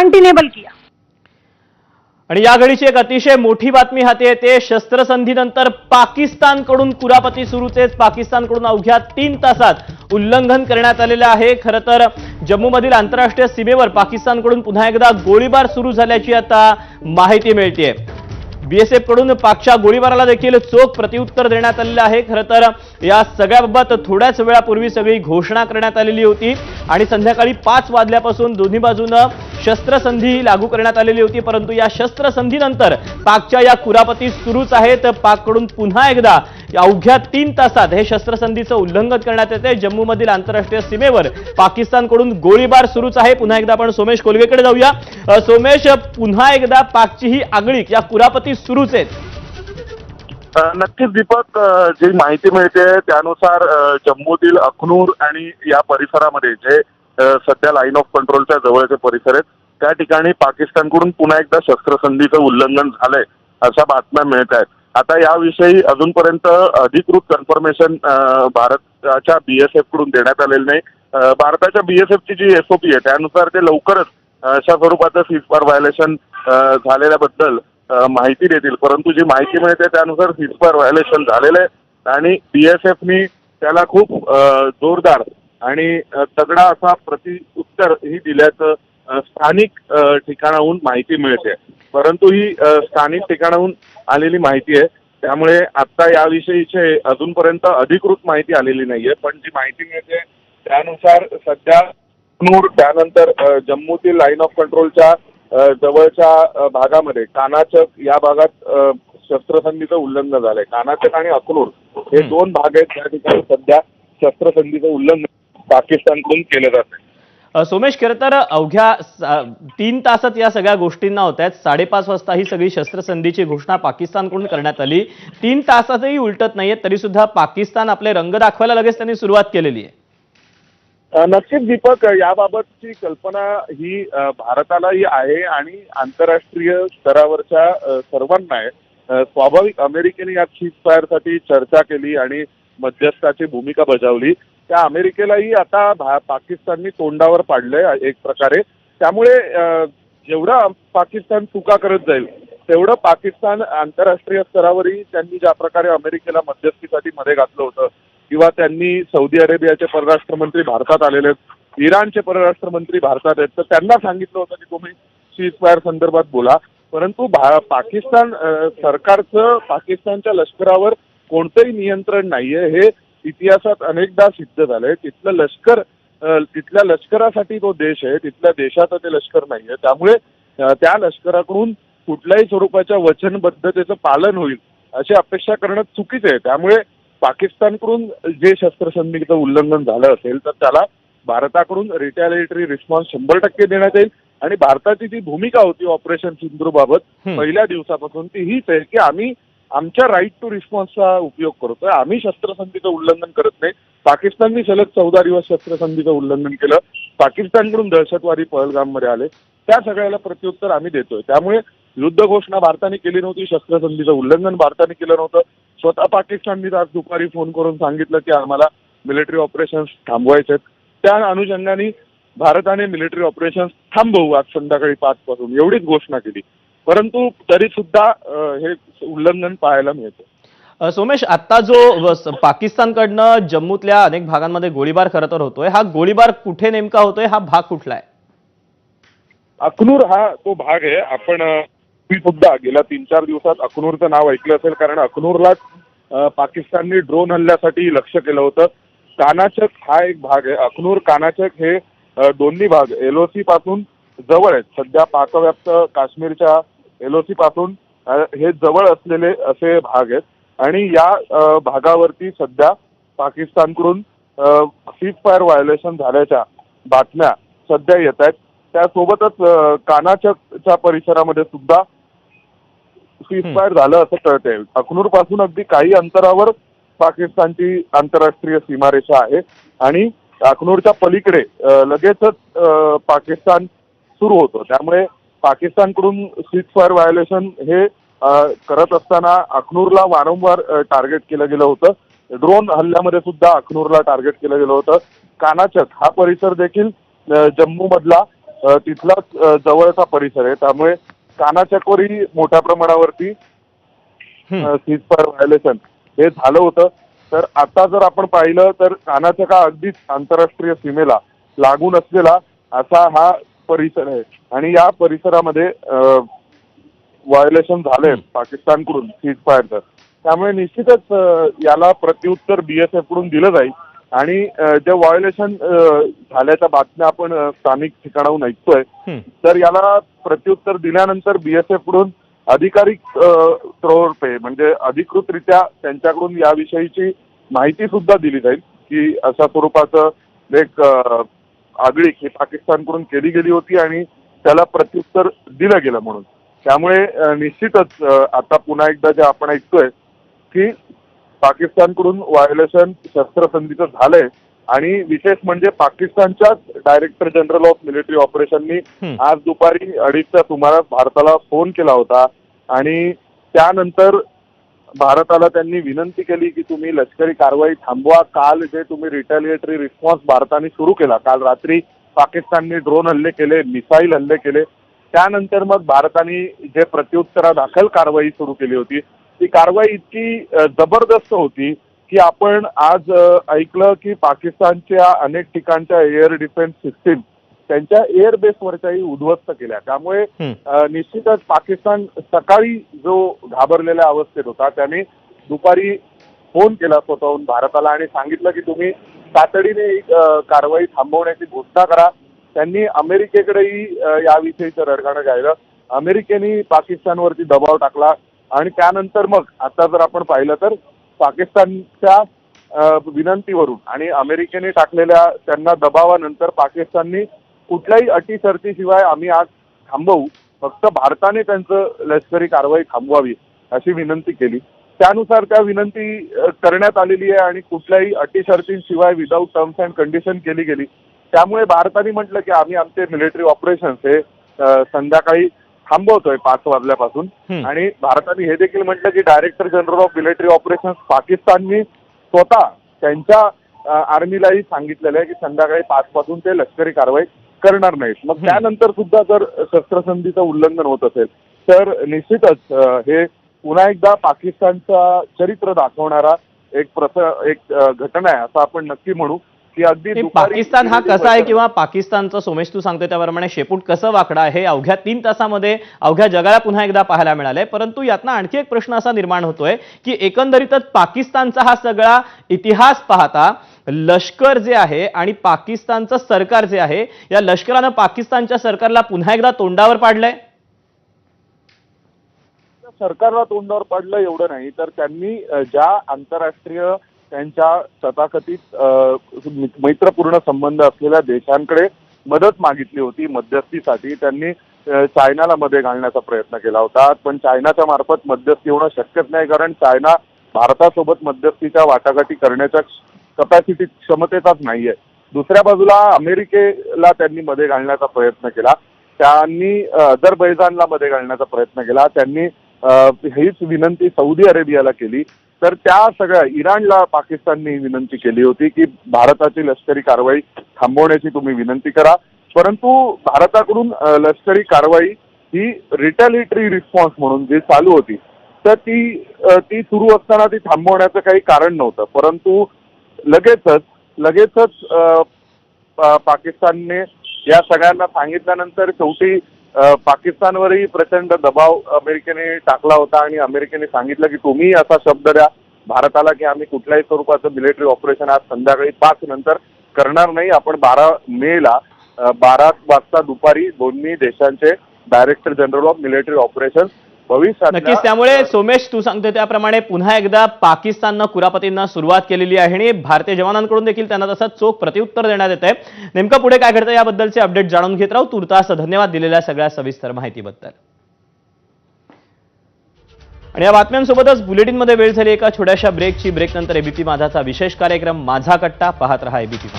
अनटिनेबल KIA. आणि या घडीची एक अतिशय मोठी बातमी हाती येते शस्त्रसंधीनंतर पाकिस्तानकडून कुरापती सुरूचेच पाकिस्तानकडून अवघ्या तीन तासात उल्लंघन करण्यात आलेलं आहे. खरं तर जम्मूमधील आंतरराष्ट्रीय सीमेवर पाकिस्तानकडून पुन्हा एकदा गोळीबार सुरू झाल्याची आता माहिती मिळते बीएसएफकडून पाकच्या गोळीबाराला देखील चोख प्रत्युत्तर देण्यात आलेलं आहे. खरं तर या सगळ्याबाबत थोड्याच वेळापूर्वी सगळी घोषणा करण्यात आलेली होती आणि संध्याकाळी पाच वाजल्यापासून दोन्ही बाजूनं शस्त्रसंधी लागू करण्यात आलेली होती. परंतु या शस्त्रसंधीनंतर पाकच्या या कुरापती सुरूच आहेत. पाककडून पुन्हा एकदा अवघ्या तीन तासात हे शस्त्रसंधीचं उल्लंघन करण्यात येते जम्मूमधील आंतरराष्ट्रीय सीमेवर पाकिस्तानकडून गोळीबार सुरूच आहे. पुन्हा एकदा आपण सोमेश कोलवेकडे जाऊया. सोमेश पुन्हा एकदा पाकची ही आगळीक या कुरापती सुरूच आहेत. नक्कीच दीपक जी माहिती मिळते त्यानुसार जम्मूतील अखनूर आणि या परिसरामध्ये जे सध्या लाईन ऑफ कंट्रोलच्या जवळचे परिसर आहेत त्या ठिकाणी पाकिस्तानकडून पुन्हा एकदा शस्त्रसंधीचं उल्लंघन झालंय अशा बातम्या मिळत आहेत आता याविषयी अजूनपर्यंत अधिकृत कन्फर्मेशन भारताच्या बीएसएफकडून देण्यात आलेलं नाही. अ, भारताच्या बीएसएफची जी एसओपी आहे त्यानुसार ते लवकरच अशा स्वरूपाचं सीजफायर व्हायलेशन झालेल्याबद्दल माहिती देतील. परंतु जी माहिती मिळते त्यानुसार सीजफायर व्हायलेशन झालेलं आहे आणि बीएसएफनी त्याला खूप जोरदार आणि तगडा असा उत्तर ही दिल्याचं स्थानिक ठिकाणाहून माहिती मिळते. परंतु ही स्थानिक ठिकाणाहून आलेली माहिती आहे. त्यामुळे आता याविषयीचे अजूनपर्यंत अधिकृत माहिती आलेली नाहीये. पण जी माहिती मिळते त्यानुसार सध्या नूर त्यानंतर जम्मूतील लाईन ऑफ कंट्रोलच्या जवळच्या भागामध्ये कानाचक या भागात शस्त्रसंधीचं उल्लंघन झालंय. कानाचक आणि अकनूर हे. दोन भाग आहेत. त्या ठिकाणी सध्या शस्त्रसंधीचं उल्लंघन पाकिस्तानकडून केलं जात आहे सोमेश खरं तर अवघ्या तीन तासात या सगळ्या गोष्टींना होत आहेत. साडेपाच वाजता ही सगळी शस्त्रसंधीची घोषणा पाकिस्तानकडून करण्यात आली. तीन तासातही उलटत नाहीये तरी सुद्धा पाकिस्तान आपले रंग दाखवायला लगेच त्यांनी सुरुवात केलेली आहे. नक्कीच दीपक याबाबतची कल्पना ही भारतालाही आहे आणि आंतरराष्ट्रीय स्तरावरच्या सर्वांना आहे. स्वाभाविक अमेरिकेने या साठी चर्चा केली आणि मध्यस्थाची भूमिका बजावली. त्या अमेरिकेलाही आता भा पाकिस्ताननी तोंडावर पाडलंय एक प्रकारे. त्यामुळे जेवढा जेवढं पाकिस्तान चुका करत जाईल तेवढं पाकिस्तान आंतरराष्ट्रीय स्तरावरही त्यांनी ज्या प्रकारे अमेरिकेला मध्यस्थीसाठी मध्ये घातलं होतं किंवा त्यांनी सौदी अरेबियाचे परराष्ट्र मंत्री भारतात आलेले आहेत इराणचे परराष्ट्र मंत्री भारतात आहेत तर त्यांना सांगितलं होतं की तुम्ही सीज फायर संदर्भात बोला. परंतु भा पाकिस्तान सरकारचं पाकिस्तानच्या लष्करावर कोणतंही नियंत्रण नाहीये हे इतिहासात अनेकदा सिद्ध झालंय. तिथलं लष्कर तिथल्या लष्करासाठी तो देश आहे. तिथल्या देशाचं ते लष्कर नाहीये. त्यामुळे त्या लष्कराकडून कुठल्याही स्वरूपाच्या वचनबद्धतेचं पालन होईल अशी अपेक्षा करणं चुकीचं आहे. त्यामुळे पाकिस्तानकडून जे शस्त्रसंधीचं उल्लंघन झालं असेल तर त्याला भारताकडून रिटॅलिएटरी रिस्पॉन्स शंभर टक्के देण्यात येईल. आणि भारताची जी भूमिका होती ऑपरेशन सिंधू बाबत हम्म. पहिल्या दिवसापासून ती हीच आहे की आम्ही आमच्या राईट टू रिस्पॉन्सचा उपयोग करतोय. आम्ही शस्त्रसंधीचं उल्लंघन करत नाही. पाकिस्ताननी सलग चौदा दिवस शस्त्रसंधीचं उल्लंघन केलं. पाकिस्तानकडून दहशतवादी पहलगाममध्ये आले. त्या सगळ्याला प्रत्युत्तर आम्ही देतोय. त्यामुळे युद्ध घोषणा भारताने केली नव्हती शस्त्रसंधीचं उल्लंघन भारताने केलं नव्हतं. स्वतः पाकिस्ताननी आज दुपारी फोन करून सांगितलं की आम्हाला मिलिटरी ऑपरेशन्स थांबवायचे आहेत. त्या अनुषंगाने भारताने मिलिटरी ऑपरेशन्स थांबवू आज संध्याकाळी पाच पासून एवढीच घोषणा केली. परंतु तरी सुद्धा हे उल्लंघन पाहायला मिळतं. सोमेश आता जो पाकिस्तानकडनं जम्मूतल्या अनेक भागांमध्ये गोळीबार खरं तर होतोय हा गोळीबार कुठे नेमका होतोय हा भाग कुठला आहे? अकनूर हा तो भाग आहे. आपण सुद्धा गेल्या तीन चार दिवसात अकनूरचं नाव ऐकलं असेल कारण अकनूरलाच अ, पाकिस्तानने ड्रोन हल्ल्यासाठी लक्ष केलं होतं. कानाचक हा एक भाग आहे. अकनूर कानाचक हे दोन्ही भाग एलओसी पासून जवळ आहेत. सध्या पाकव्याप्त काश्मीरच्या एलओसी पासून हे जवळ असलेले असे भाग आहेत. आणि या भागावरती सध्या पाकिस्तानकडून सीज फायर व्हायोलेशन झाल्याच्या बातम्या सध्या येत आहेत. त्यासोबतच अ, कानाचकच्या परिसरामध्ये सुद्धा सीजफायर झालं असं कळतंय. अखनूरपासून अगदी काही अंतरावर पाकिस्तानची आंतरराष्ट्रीय सीमारेषा आहे. आणि अखनूरच्या पलीकडे लगेचच पाकिस्तान सुरू होतं. त्यामुळे पाकिस्तानकडून सीजफायर व्हायोलेशन हे करत असताना अखनूरला वारंवार टार्गेट केलं गेलं होतं. ड्रोन हल्ल्यामध्ये सुद्धा अखनूरला टार्गेट केलं गेलं होतं. कानाचक हा परिसर देखील जम्मू मधला तिथलाच जवळचा परिसर आहे. त्यामुळे कानाचकोरी मोठ्या प्रमाणावरती हं. सीजफायर व्हायलेशन हे झालं होतं. तर आता जर आपण पाहिलं तर कानाचका अगदीच आंतरराष्ट्रीय सीमेला लागून असलेला असा हा परिसर आहे. आणि या परिसरामध्ये व्हायोलेशन झालंय पाकिस्तानकडून सीजफायरचं त्यामुळे निश्चितच याला प्रत्युत्तर बीएसएफकडून दिलं जाईल. आणि जे व्हायोलेशन झाल्याच्या बातम्या आपण स्थानिक ठिकाणाहून ऐकतोय. तर याला प्रत्युत्तर दिल्यानंतर बीएसएफकडून अधिकारिक तौरपे म्हणजे अधिकृतरित्या त्यांच्याकडून याविषयीची माहिती सुद्धा दिली जाईल की अशा स्वरूपाचं एक आगळीक ही पाकिस्तानकडून केली गेली होती आणि त्याला प्रत्युत्तर दिलं गेलं म्हणून त्यामुळे निश्चितच आता पुन्हा एकदा जे आपण ऐकतोय की पाकिस्तानकडून व्हायोलेशन शस्त्रसंधीचं झालंय आणि विशेष म्हणजे पाकिस्तानच्याच डायरेक्टर जनरल ऑफ मिलिटरी ऑपरेशननी. आज दुपारी अडीचच्या सुमारास भारताला फोन केला होता आणि त्यानंतर भारताला त्यांनी विनंती केली की तुम्ही लष्करी कारवाई थांबवा. काल जे तुम्ही रिटॅलिएटरी रिस्पॉन्स भारताने सुरू केला काल रात्री पाकिस्तानने ड्रोन हल्ले केले मिसाईल हल्ले केले. त्यानंतर मग भारताने जे प्रत्युत्तरादाखल कारवाई सुरू केली होती ती कारवाई इतकी जबरदस्त होती की आपण आज ऐकलं की पाकिस्तानच्या अनेक ठिकाणच्या एअर डिफेन्स सिस्टीम त्यांच्या एअर बेसवरच्याही उद्ध्वस्त केल्या. त्यामुळे निश्चितच पाकिस्तान सकाळी जो घाबरलेल्या अवस्थेत होता त्याने दुपारी फोन केला स्वतःहून भारताला आणि सांगितलं की तुम्ही तातडीने ही, अ, कारवाई थांबवण्याची घोषणा करा. त्यांनी अमेरिकेकडेही याविषयीचं रडगाणं गायलं. अमेरिकेने पाकिस्तानवरती दबाव टाकला आणि त्यानंतर मग आता जर आपण पाहिलं तर पाकिस्तानच्या विनंतीवरून आणि अमेरिकेने टाकलेल्या त्यांना दबावानंतर पाकिस्ताननी कुठल्याही अटी शर्तीशिवाय आम्ही आज थांबवू. फक्त भारताने त्यांचं लष्करी कारवाई थांबवावी अशी विनंती केली. त्यानुसार त्या विनंती करण्यात आलेली आहे आणि कुठल्याही अटी शर्तींशिवाय विदाऊट टर्म्स अँड कंडिशन केली गेली. त्यामुळे भारताने म्हटलं की आम्ही आमचे मिलिटरी ऑपरेशन्स हे संध्याकाळी थांबवतोय पाच वाजल्यापासून. आणि भारताने हे देखील म्हटलं की director general of military operations पाकिस्ताननी स्वतः त्यांच्या आर्मीलाही सांगितलेलं आहे की संध्याकाळी पाच पासून ते लष्करी कारवाई करणार नाहीत. मग हं. त्यानंतर सुद्धा जर शस्त्रसंधीचं उल्लंघन होत असेल तर निश्चितच हे पुन्हा एकदा पाकिस्तानचा चरित्र दाखवणारा एक प्रस एक घटना आहे असं आपण नक्की म्हणू की अगदी हे पाकिस्तान हा कसा आहे किंवा पाकिस्तानचं सोमेश तू सांगतोय त्याप्रमाणे शेपूट कसं वाकडा आहे? अवघ्या तीन तासामध्ये अवघ्या जगाला पुन्हा एकदा पाहायला मिळालंय. परंतु यातनं आणखी एक प्रश्न असा निर्माण होतोय की एकंदरीतच पाकिस्तानचा हा सगळा इतिहास पाहता लष्कर जे आहे आणि पाकिस्तानचं सरकार जे आहे या लष्करानं पाकिस्तानच्या सरकारला पुन्हा एकदा तोंडावर पाडलंय? सरकारला तोंडावर पडलं एवढं नाही तर त्यांनी ज्या आंतरराष्ट्रीय त्यांच्या तथाकथित मैत्रपूर्ण संबंध असलेल्या देशांकडे मदत मागितली होती मध्यस्थीसाठी त्यांनी चायनाला मध्ये घालण्याचा प्रयत्न केला होता. पण चायनाच्या मार्फत मध्यस्थी होणं शक्यच नाही कारण चायना भारतासोबत मध्यस्थीच्या वाटाघाटी करण्याच्या कपॅसिटी क्षमतेचाच नाहीये. दुसऱ्या बाजूला अमेरिकेला त्यांनी मध्ये घालण्याचा प्रयत्न केला. त्यांनी अ, मध्ये घालण्याचा प्रयत्न केला त्यांनी हीच विनंती सौदी अरेबियाला केली. तर त्या सगळ्या इराणला पाकिस्तानने विनंती केली होती की भारताची लष्करी कारवाई थांबवण्याची तुम्ही विनंती करा. परंतु भारताकडून लष्करी कारवाई ही रिटॅलिटरी रिस्पॉन्स म्हणून जी चालू होती तर ती ती सुरू असताना ती थांबवण्याचं काही कारण नव्हतं. परंतु लगेचच लगेचच पाकिस्तानने या सगळ्यांना सांगितल्यानंतर शेवटी पाकिस्तानवरही प्रचंड दबाव अमेरिकेने टाकला होता आणि अमेरिकेने सांगितलं की तुम्ही असा शब्द द्या भारताला की आम्ही कुठल्याही स्वरूपाचं मिलिटरी ऑपरेशन आज संध्याकाळी पाच नंतर करणार नाही. आपण बारा मेला अ, बारा वाजता दुपारी दोन्ही देशांचे director general of military operation भविष्यात नक्कीच त्यामुळे सोमेश तू सांगतोय त्याप्रमाणे पुन्हा एकदा पाकिस्ताननं कुरापतींना सुरुवात केलेली आहे आणि भारतीय जवानांकडून देखील त्यांना तसं चोख प्रत्युत्तर देण्यात येत आहे नेमकं पुढे काय घडतं याबद्दलचे अपडेट जाणून घेत राहू. तुर्तास धन्यवाद दिलेल्या सगळ्या सविस्तर माहितीबद्दल. आणि या बातम्यांसोबतच बुलेटिनमध्ये वेळ झाली एका छोट्याशा ब्रेकची ब्रेक नंतर एबीपी माझाचा विशेष कार्यक्रम माझा कट्टा. पाहत रहा एबीपी माझा